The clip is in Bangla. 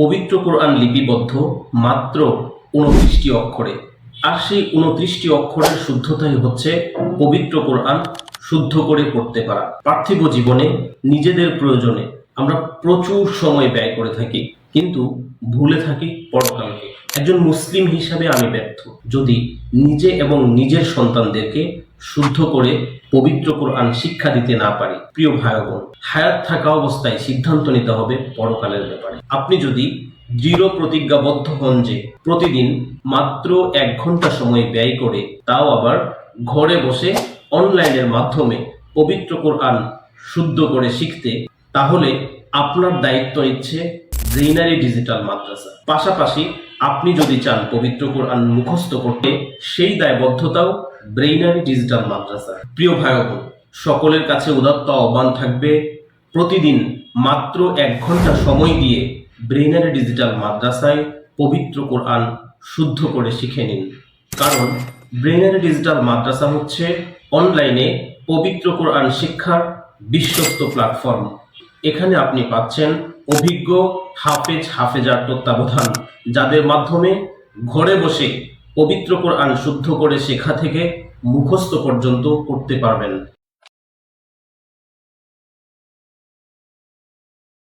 পবিত্র কোরআন লিপিবদ্ধ মাত্র উনত্রিশটি অক্ষরে। আর সেই উনত্রিশটি অক্ষরের শুদ্ধতাই হচ্ছে পবিত্র কোরআন শুদ্ধ করে পড়তে পারা। পার্থিব জীবনে, নিজেদের প্রয়োজনে আমরা প্রচুর সময় ব্যয় করে থাকি, কিন্তু ভুলে থাকি পরকালকে। একজন মুসলিম হিসাবে আমি ব্যর্থ। যদি নিজে এবং নিজের সন্তানদেরকে শুদ্ধ করে পবিত্র কোরআন শিক্ষা দিতে না পারি, প্রিয় ভাই বোন হায়াত থাকা অবস্থায় সিদ্ধান্ত নিতে হবে পরকালের ব্যাপারে। আপনি যদি দৃঢ় প্রতিজ্ঞাবদ্ধ হন যে প্রতিদিন মাত্র এক ঘণ্টা সময় ব্যয় করে তাও আবার ঘরে বসে অনলাইনের মাধ্যমে পবিত্র কোরআন শুদ্ধ করে শিখতে, তাহলে আপনার দায়িত্ব নিচ্ছে গ্রিনারি ডিজিটাল মাদ্রাসা। পাশাপাশি আপনি যদি চান পবিত্র কোরআন মুখস্থ করতে, সেই দায়বদ্ধতাও ব্রেইনারি ডিজিটাল মাদ্রাসা। প্রিয় ভাই বোন সকলের কাছে উদাত্ত আহ্বান থাকবে, প্রতিদিন মাত্র এক ঘণ্টা সময় দিয়ে ব্রেইনারি ডিজিটাল মাদ্রাসায় পবিত্র কোরআন শুদ্ধ করে শিখে নিন। কারণ ব্রেইনারি ডিজিটাল মাদ্রাসা হচ্ছে অনলাইনে পবিত্র কোরআন শিক্ষার বিশ্বস্ত প্ল্যাটফর্ম। এখানে আপনি পাচ্ছেন অভিজ্ঞ হাফেজ হাফেজার তত্ত্বাবধান, যাদের মাধ্যমে ঘরে বসে পবিত্র কোরআন শুদ্ধ করে শেখা থেকে মুখস্থ পর্যন্ত করতে পারবেন।